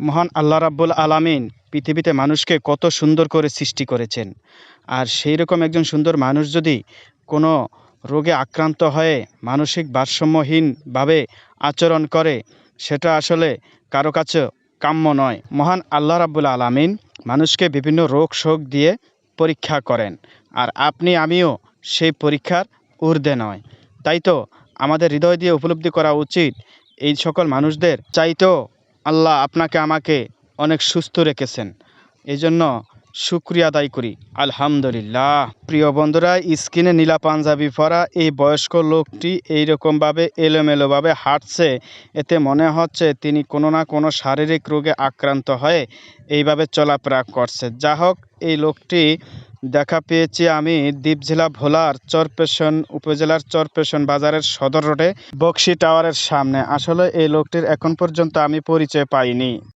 মহান আল্লাহ রাব্বুল আলামিন পৃথিবীতে মানুষকে কত সুন্দর করে সৃষ্টি করেছেন। আর সেই রকম একজন সুন্দর মানুষ যদি কোনো রোগে আক্রান্ত হয়ে মানসিক ভারসাম্যহীনভাবে আচরণ করে, সেটা আসলে কারও কাছে কাম্য নয়। মহান আল্লাহ রাব্বুল আলামিন মানুষকে বিভিন্ন রোগ শোক দিয়ে পরীক্ষা করেন। আর আপনি, আমিও সেই পরীক্ষার ঊর্ধ্বে নয়। তাই তো আমাদের হৃদয় দিয়ে উপলব্ধি করা উচিত, এই সকল মানুষদের চাইতেও আল্লাহ আপনাকে আমাকে অনেক সুস্থ রেখেছেন। এই জন্য শুক্রিয়া আদায় করি। আলহামদুলিল্লাহ। প্রিয় বন্ধুরা, স্কিনে নীলা পাঞ্জাবি পরা এই বয়স্ক লোকটি এইরকমভাবে এলোমেলোভাবে হাঁটছে। এতে মনে হচ্ছে তিনি কোনো না কোনো শারীরিক রোগে আক্রান্ত হয়ে এইভাবে চলাফেরা করছে। যা হোক এই লোকটি দেখা পেয়েছি আমি দ্বীপ জেলা ভোলার চরপেশন উপজেলার চরপেশন বাজারের সদর রোডে বক্সি টাওয়ারের সামনে। আসলে এই লোকটির এখন পর্যন্ত আমি পরিচয় পাইনি।